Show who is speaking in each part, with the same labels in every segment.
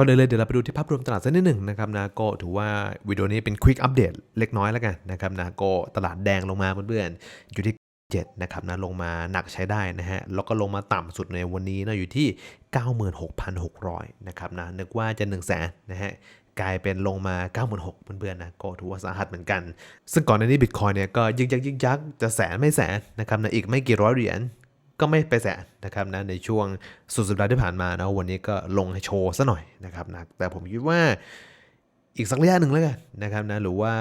Speaker 1: ก็เลยเลยเดี๋ยวเราไปดูที่ภาพรวมตลาดสักนิดหนึ่งนะครับนะก็ถือว่าวิดีโอนี้เป็นควิกอัปเดตเล็กน้อยแล้วกันนะครับนะก็ตลาดแดงลงมาเพื่อนๆอยู่ที่7นะครับนะลงมาหนักใช้ได้นะฮะแล้วก็ลงมาต่ำสุดในวันนี้นะอยู่ที่ 96,600นะครับนะนึกว่าจะ1 0 0 0 0แสนนะฮะกลายเป็นลงมา 96,000เพื่อนๆนะก็ถือว่าสาหัสเหมือนกัน ซึ่งก่อนหน้านี้บิตคอยเนี่ยก็ยึกยักยึกยักจะแสนไม่แสนนะครับนะอีกไม่กี่ร้อยเหรียญ ก็ไม่ไปแสนนะครับนะในช่วงสุดสัปดาห์ที่ผ่านมานะวันนี้ก็ลงให้โชว์ซะหน่อยนะครับนะแต่ผมคิดว่าอีกสักระยะหนึ่งแล้วกันนะครับนะหรือว่า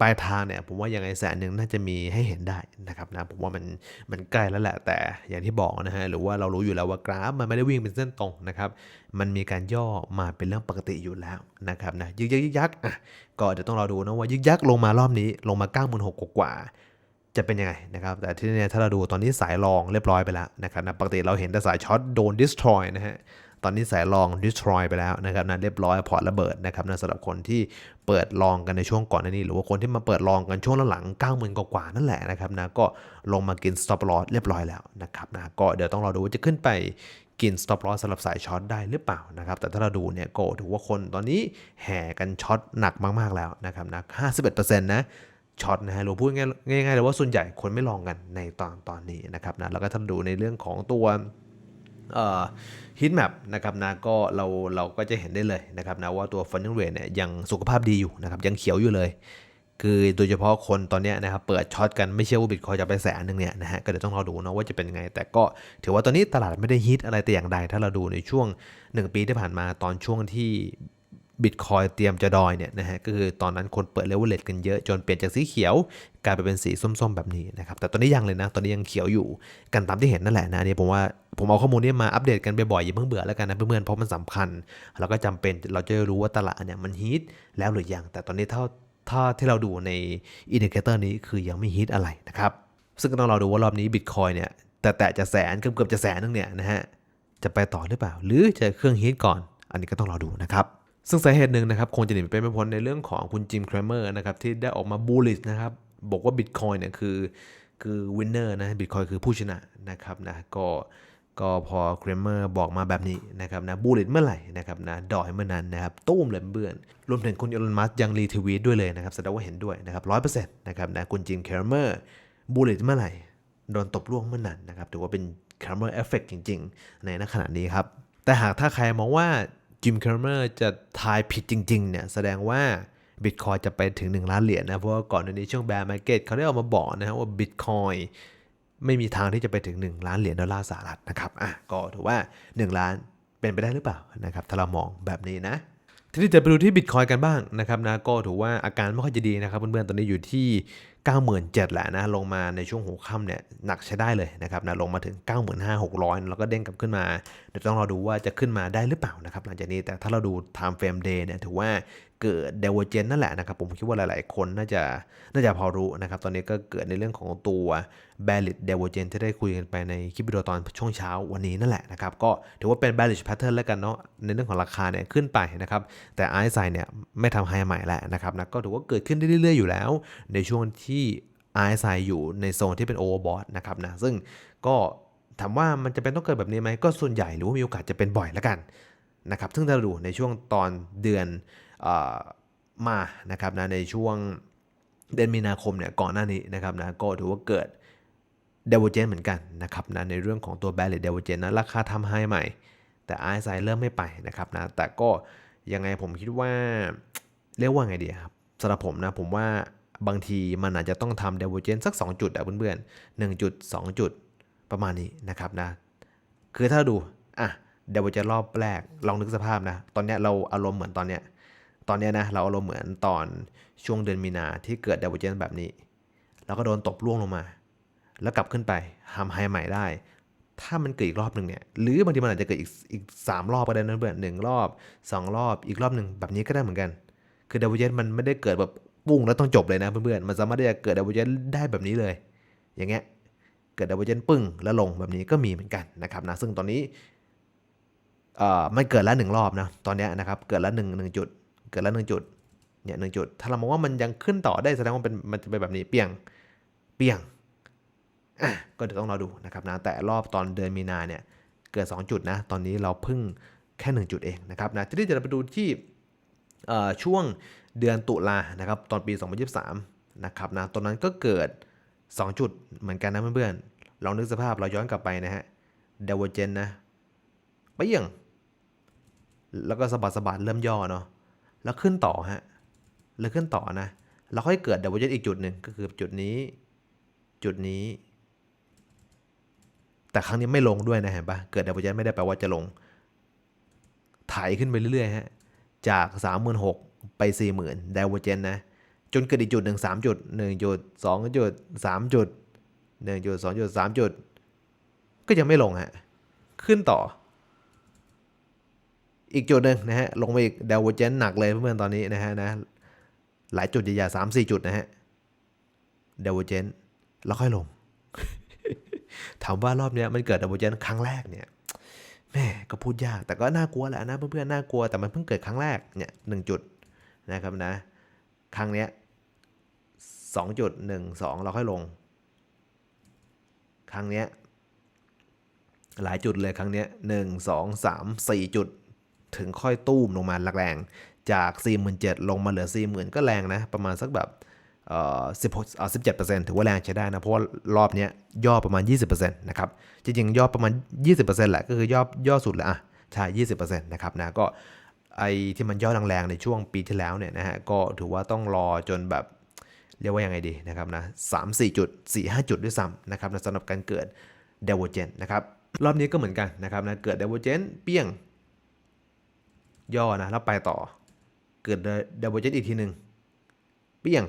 Speaker 1: ปลายทางเนี่ยผมว่ายังไงแสนหนึ่งน่าจะมีให้เห็นได้นะครับนะผมว่ามันมันใกล้แล้วแหละแต่อย่างที่บอกนะฮะหรือว่าเรารู้อยู่แล้วว่ากราฟมันไม่ได้วิ่งเป็นเส้นตรงนะครับมันมีการย่อมาเป็นเรื่องปกติอยู่แล้วนะครับนะยึกยักยึกยักอะก็เดี๋ยวต้องรอดูนะว่ายึกยักลงมารอบนี้ลงมา9 6 0 0 0กกว่า จะเป็นยังไงนะครับ แต่ที่นี่ถ้าเราดูตอนนี้สายรองเรียบร้อยไปแล้วนะครับนะปกติเราเห็นแต่สายช็อตโดน destroy นะฮะตอนนี้สายรอง destroy ไปแล้วนะครับนะเรียบร้อยพอร์ตระเบิดนะครับนะสำหรับคนที่เปิดลองกันในช่วงก่อนนี้ หรือว่าคนที่มาเปิดลองกันช่วงหลังๆ9 0,000กว่านั่นแหละนะครับนะก็ลงมากิน stop loss เรียบร้อยแล้วนะครับนะก็เดี๋ยวต้องรอดูว่าจะขึ้นไปกิน stop loss สำหรับสายช็อตได้หรือเปล่านะครับแต่ถ้าเราดูเนี่ยก็ถือว่าคนตอนนี้แห่กันช็อตหนักมากๆแล้วนะครับนะ51%นะ ช็อตนะฮะหรือพูดง่ายๆเลยว่าส่วนใหญ่คนไม่ลองกันในตอนตอนนี้นะครับนะแล้วก็ถ้าดูในเรื่องของตัวฮิตแมปนะครับนะก็เราเราก็จะเห็นได้เลยนะครับนะว่าตัวฟัน n ิ n เ r เนี่ยยังสุขภาพดีอยู่นะครับยังเขียวอยู่เลย คือโดยเฉพาะคนตอนนี้นะครับเปิดช็อตกันไม่เชื่อว่าบิตคอยจะไปแสนหนึ่งเนี่ยนะฮะก็เดี๋ยวต้องรอดูนะว่าจะเป็นยังไง แต่ก็ถือว่าตอนนี้ตลาดไม่ได้ฮิตอะไรแต่อย่างใดถ้าเราดูในช่วง 1 ปีที่ผ่านมาตอนช่วงที่ บิตคอยเตรียมจะดอยเนี่ยนะฮะก็คือตอนนั้นคนเปิดเลเวลเลตกันเยอะจนเปลี่ยนจากสีเขียว กลายไปเป็นสีส้มๆ แบบนี้นะครับแต่ตอนนี้ยังเลยนะ ตอนนี้ยังเขียวอยู่กันตามที่เห็นนั่นแหละนะอันนี่ผมว่าผมเอาข้อมูลนี้มาอัปเดตกันบ่อยๆอย่าเพิ่งเบื่อแล้วกันนะเพื่อนๆเพราะมันสำคัญแล้วก็จำเป็นเราจะรู้ว่าตลาดเนี่ยมันฮิตแล้วหรือยังแต่ตอนนี้เท่าถ้าที่เราดูในอินดิเคเตอร์นี้คือยังไม่ฮิตอะไรนะครับซึ่งก็ต้องรอดูว่ารอบนี้บิตคอยเนี่ยแต่แต่จะแสนเกือบเกือบจะแสนนึงเนี่ยนะฮะจะไปต่อหรือเปล่า หรือจะเครื่องฮิตก่อน อันนี้ก็ต้องรอดูนะครับ ซึ่งสาเหตุหนึ่งนะครับคงจะหนีไปไม่พ้นในเรื่องของคุณจิมครเมอร์นะครับที่ได้ออกมาบูลลิชนะครับบอกว่าบิตคอยเนี่ยคือคือวินเนอร์นะบิตคอยคือผู้ชนะนะครับนะก็ก็พอครเมอร์บอกมาแบบนี้นะครับนะบูลลิชเมื่อไหร่นะครับนะดอยเมื่อนั้นนะครับตุ้มเลยเบื่อนรวมถึงคุณอีลอนมัสยังรีทวีตด้วยเลยนะครับแสดงว่าเห็นด้วยนะครับร้อยเปอร์เซ็นต์นะครับนะคุณจิมครเมอร์บูลลิชเมื่อไหร่โดนตบล่วงเมื่อนั้นนะครับถือว่าเป็นครเมอร์เอฟเฟกจริง ๆ ในณขณะนี้ครับแต่หากถ้าใครมองว่า จิมคาร์เมอร์จะทายผิดจริงๆเนี่ยแสดงว่าบิตคอยจะไปถึง 1 ล้านเหรียญนะเพราะว่าก่อนในนี้ช่วงแบร์มาร์เก็ตเขาได้ออกมาบอกนะครับว่าบิตคอยไม่มีทางที่จะไปถึง 1 ล้านเหรียญดอลลาร์สหรัฐนะครับอะก็ถือว่า 1 ล้านเป็นไปได้หรือเปล่านะครับถ้าเรามองแบบนี้นะ ทีนี้จะไปดูที่บิตคอยกันบ้างนะครับนะก็ถือว่าอาการไม่ค่อยจะดีนะครับเพื่อนๆตอนนี้อยู่ที่ 97,000แหละนะลงมาในช่วงหัวค่ำเนี่ยหนักใช้ได้เลยนะครับนะลงมาถึง 95,600 แล้วก็เด้งกลับขึ้นมา เดี๋ยวต้องรอดูว่าจะขึ้นมาได้หรือเปล่านะครับหลังจากนี้แต่ถ้าเราดู time frame day เนี่ยถือว่า เกิดเดเวอร์เจนนั่นแหละนะครับ ผมคิดว่าหลาย ๆ คนน่าจะน่าจะพอรู้นะครับ ตอนนี้ก็เกิดในเรื่องของตัว bearish d i v e r g e n ที่ได้คุยกันไปในคลิปวิดีโอตอนช่วงเช้าวันนี้นั่นแหละนะครับ ก็ถือว่าเป็น bearish pattern แล้วกันเนาะในเรื่องของราคาเนี่ยขึ้นไปนะครับ แต่ RSI เนี่ยไม่ทำไฮใหม่แล้วนะครับนะก็ถือว่าเกิดขึ้นเรื่อย ๆ อยู่แล้ว ในช่วงที่ RSI อยู่ในโซนที่เป็น overbought นะครับนะซึ่งก็ถามว่ามันจะเป็นต้องเกิดแบบนี้ไหมก็ส่วนใหญ่หรือว่ามีโอกาสจะเป็นบ่อยแล้วกันนะครับซึ่งถ้าดูในช่วงตอนเดือน มานะครับนะในช่วงเดือนมีนาคมเนี่ยก่อนหน้านี้นะครับนะก็ถือว่าเกิดเดเวอเจนเหมือนกันนะครับนะในเรื่องของตัวแบลเลตเดเวอเจนนะราคาทำให้ใหม่ แต่ RSI เริ่มไม่ไปนะครับนะแต่ก็ยังไงผมคิดว่าเรียกว่าไงดีครับสำหรับผมนะผมว่าบางทีมันอาจจะต้องทำเดเวอเจนสัก 2 จุดอะเพื่อนๆ1จุด 2 จุดประมาณนี้นะครับนะคือถ้าดูอะเดเวอเจนรอบแรกลองนึกสภาพนะ ตอนนี้เราอารมณ์เหมือนตอนเนี้ย ตอนนี้นะเราอารมณ์เหมือนตอนช่วงเดือนมีนาที่เกิดดาวเจนแบบนี้ แล้วก็โดนตบล่วงลงมา แล้วกลับขึ้นไปทำไฮใหม่ได้ ถ้ามันเกิดอีกรอบหนึ่งเนี่ยหรือบางทีมันอาจจะเกิดอีกอีกสามรอบก็ได้นะเพื่อนหนึ่งรอบสองรอบอีกรอบหนึ่งแบบนี้ก็ได้เหมือนกัน คือดาวเจนมันไม่ได้เกิดแบบปุ้งแล้วต้องจบเลยนะเพื่อนๆมันสามารถที่จะเกิดดาวเจนได้แบบนี้เลย อย่างเงี้ยเกิดดาวเจนปึ้งแล้วลงแบบนี้ก็มีเหมือนกันนะครับนะซึ่งตอนนี้เอ่อมันเกิดแล้วหนึ่งรอบนะตอนนี้นะครับเกิดแล้วหนึ่งหนึ่งจุด เกิดแล้วหนึ่งจุดเนี่ยหนึ่งจุด ถ้าเรามองว่ามันยังขึ้นต่อได้แสดงว่าเป็นมันจะเป็นแบบนี้เปียงเปียงอะก็เดี๋ยวต้องรอดูนะครับนะแต่รอบตอนเดือนมีนาเนี่ยเกิด 2 จุดนะตอนนี้เราพิ่งแค่ 1 จุดเองนะครับนะทีนี้เดี๋ยวเราไปดูที่ช่วงเดือนตุลานะครับตอนปี 2023นะครับนะตอนนั้นก็เกิด 2 จุดเหมือนกันนะเพื่อนๆลองนึกสภาพเราย้อนกลับไปนะฮะเดวเจนนะไปยังแล้วก็สะบัดสะบัดเริ่มย่อเนาะ แล้วขึ้นต่อฮะแล้วขึ้นต่อนะแล้วค่อยเกิดเดวเจนอีกจุดหนึ่งก็คือจุดนี้ จุดนี้ แต่ครั้งนี้ไม่ลงด้วยนะเห็นปะเกิดดับเบิลเจนไม่ได้แปลว่าจะลงถ่ายขึ้นไปเรื่อยๆฮะจาก 36,000 ไป 40,000ดับเบิลเจนนะจนเกิดอีกจุดหนึ่งสามจุดหนึ่งจุดสองจุดสามจุดหนึ่งจุดสองจุดสามจุด ก็ยังไม่ลงฮะ ขึ้นต่อ อีกจุดหนึ่งนะฮะลงไปอีกดับเบิลเจนหนักเลยเพื่อนๆตอนนี้นะฮะนะหลายจุดใหญ่ๆสามสี่จุดนะฮะดับเบิลเจนแล้วค่อยลง ถามว่ารอบเนี้ยมันเกิดดับเบิลเจนครั้งแรกเนี่ยแม่ก็พูดยากแต่ก็น่ากลัวแหละนะเพื่อนๆน่ากลัวแต่มันเพิ่งเกิดครั้งแรกเนี่ยหนึ่งจุดนะครับนะ ครั้งเนี้ยสองจุดหนึ่งสองเราค่อยลง ครั้งเนี้ยหลายจุดเลยครั้งเนี้ยหนึ่งสองสามสี่จุด ถึงค่อยตู้มลงมาแรงๆจาก 47,000 ลงมาเหลือ 40,000 ก็แรงนะ ประมาณสักแบบเอ่อ16เอ่อ17%ถือว่าแรงใช้ได้นะ เพราะว่ารอบนี้ยย่อประมาณ 20%นะครับ จริงๆ ย่อประมาณ 20%แหละ ก็คือย่อย่อสุดแหละอะใช่ 20%นะครับนะ ก็ไอ้ที่มันย่อแรงๆ ในช่วงปีที่แล้วเนี่ยนะฮะ ก็ถือว่าต้องรอจนแบบเรียกว่ายังไงดีนะครับนะสามสี่จุดสี่ห้าจุดด้วยซ้ำนะครับนะสำหรับการเกิดเดวเจนนะครับ รอบนี้ก็เหมือนกันนะครับนะ เกิดเดวเจนเปี้ยง ย่อนะแล้วไปต่อ เกิดเดวเจนอีกทีหนึ่งเปี้ยง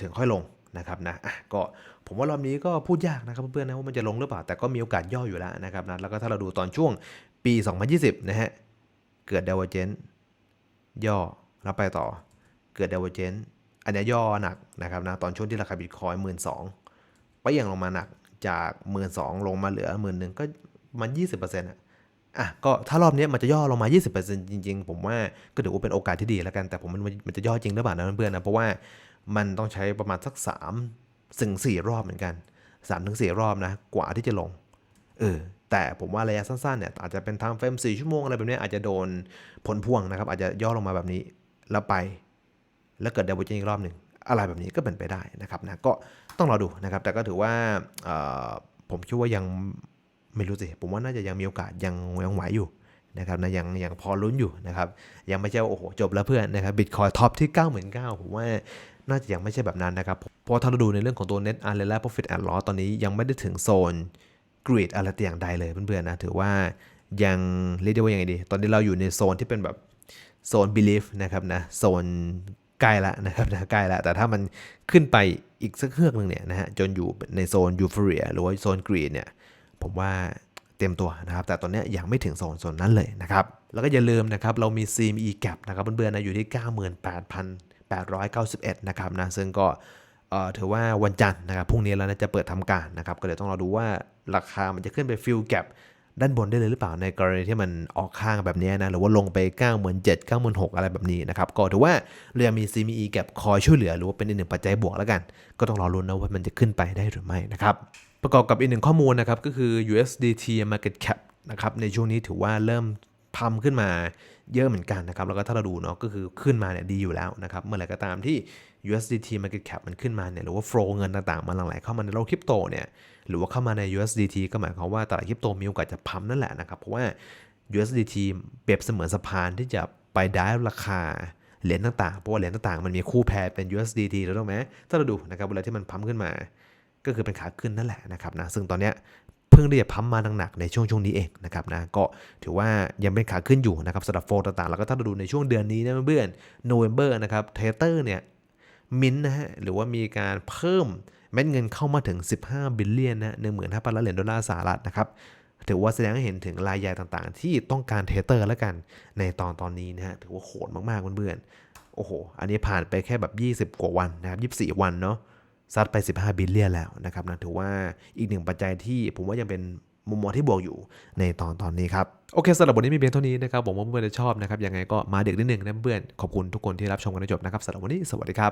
Speaker 1: ถึงค่อยลงนะครับนะอะก็ผมว่ารอบนี้ก็พูดยากนะครับเพื่อนๆนะว่ามันจะลงหรือเปล่า แต่ก็มีโอกาสย่ออยู่แล้วนะครับนะแล้วก็ถ้าเราดูตอนช่วงปี 2020 นะฮะ เกิดเดวเจนย่อแล้วไปต่อ เกิดเดวเจนอันนี้ย่อหนักนะครับนะตอนช่วงที่ราคาบิตคอยหมื่นสองไปยังลงมาหนักจากหมื่นสองลงมาเหลือหมื่นหนึ่งก็มันยี่สิบเปอร์เซ็นต์อะ อะก็ถ้ารอบนี้มันจะย่อลงมา 20%จริง ๆ ผมว่าก็ถือว่าเป็นโอกาสที่ดีแล้วกันแต่ผมมันมันจะย่อจริงหรือเปล่านะเพื่อนๆนะเพราะว่ามันต้องใช้ประมาณสัก3ถึง4รอบเหมือนกัน3ถึง4รอบนะกว่าที่จะลงเออแต่ผมว่าระยะสั้นๆเนี่ยอาจจะเป็นทางเฟรม4ชั่วโมงอะไรแบบนี้อาจจะโดนผลพวงนะครับ อาจจะย่อลงมาแบบนี้แล้วไป แล้วเกิดดับเบิลเจนอีกรอบหนึ่งอะไรแบบนี้ก็เป็นไปได้นะครับนะก็ต้องรอดูนะครับ แต่ก็ถือว่าผมคิดว่ายัง ไม่รู้สิผมว่าน่าจะยังมีโอกาสยังยังไหวอยู่นะครับนะยังยังพอลุ้นอยู่นะครับยังไม่ใช่ว่าโอ้โหจบแล้วเพื่อนนะครับบิตคอยท็อปที่ 99,000ผมว่าน่าจะยังไม่ใช่แบบนั้นนะครับเพราะถ้าเราดูในเรื่องของตัว net a r r e l a profit and loss ตอนนี้ยังไม่ได้ถึงโซนกรีดอะไรแต่อย่างใดเลยเพื่อนๆนะถือว่ายังเรียกได้ว่ายังไงดี ตอนนี้เราอยู่ในโซนที่เป็นแบบโซน belief นะครับนะโซนใกล้ละนะครับนะใกล้ละแต่ถ้ามันขึ้นไปอีกสักเครื่องหนึ่งเนี่ยนะฮะจนอยู่ในโซน euphoria หรือว่าโซนกรีดเนี่ย ผมว่าเตรียมตัวนะครับ แต่ตอนนี้ยังไม่ถึงโซนโซนนั้นเลยนะครับ แล้วก็อย่าลืมนะครับเรามี CME gap นะครับเพื่อนๆนะอยู่ที่ 98,891 นะครับนะซึ่งก็เออถือว่าวันจันทร์นะครับพรุ่งนี้แล้วนะจะเปิดทำการนะครับ ก็เดี๋ยวต้องรอดูว่าราคามันจะขึ้นไปฟิลแก p ด้านบนได้เลยหรือเปล่าในกรณีที่มันออกข้างแบบนี้นะ หรือว่าลงไป9 7 0 0 0 9 6 0 0อะไรแบบนี้นะครับ ก็ถือว่าเรือมี CME แก p คอยช่วยเหลือ หรือว่าเป็นอีกหนึ่งปัจจัยบวกแล้วกัน ก็ต้องรอรุ้นนะว่ามันจะขึ้นไปได้หรือไม่นะครับ ประกอบกับอีกหนึ่งข้อมูลนะครับก็คือ USDT market cap นะครับในช่วงนี้ถือว่าเริ่มพัมขึ้นมาเยอะเหมือนกันนะครับ แล้วก็ถ้าเราดูเนาะก็คือขึ้นมาเนี่ยดีอยู่แล้วนะครับ เมื่อไหร่ก็ตามที่ USDT market cap มันขึ้นมาเนี่ยหรือว่า flow เงินต่างๆ มันหลั่งไหลเข้ามาในโลกคริปโตเนี่ยหรือว่าเข้ามาใน USDT ก็หมายความว่าตลาดคริปโตมีโอกาสจะพัมนั่นแหละนะครับ เพราะว่า USDT เปรียบเสมือนสะพานที่จะไปได้ราคาเหรียญต่างๆ เพราะว่าเหรียญต่างๆ มันมีคู่แพรเป็น USDT แล้วถูกไหมถ้าเราดูนะครับเวลาที่มันพัมขึ้นมา ก็คือเป็นขาขึ้นนั่นแหละนะครับนะซึ่งตอนเนี้ยเพิ่งได้พัมมาหนักๆในช่วงช่วงนี้เองนะครับนะก็ถือว่ายังเป็นขาขึ้นอยู่นะครับสำหรับโฟต่างๆ แล้วก็ถ้าเราดูในช่วงเดือนนี้นะเพื่อนโนเวม ber นะครับเทเตอร์เนี่ย มินนะฮะหรือว่ามีการเพิ่มเม็ดเงินเข้ามาถึง 15 บิลเลียนนะหนึ่งหมื่นห้าพันล้านเหรียญดอลลาร์สหรัฐนะครับถือว่าแสดงให้เห็นถึงรายใหญ่ต่างๆ ที่ต้องการเทเตอร์แล้วกันในตอนตอนนี้นะฮะถือว่าโหดมากๆเพื่อนๆโอ้โห อันนี้ผ่านไปแค่แบบ 20 กว่าวันนะครับ24 วันเนาะซัดไป 15 บิลเลียนแล้วนะครับนะถือว่าอีกหนึ่งปัจจัยที่ผมว่ายังเป็นมุมมองที่บวกอยู่ในตอนตอนนี้ครับ โอเคสำหรับบทนี้มีเพียงเท่านี้นะครับผมว่าเพื่อนๆจะชอบนะครับยังไงก็มาเด็กนิดนึงนะเพื่อนขอบคุณทุกคนที่รับชมกันจนจบนะครับสำหรับวันนี้สวัสดีครับ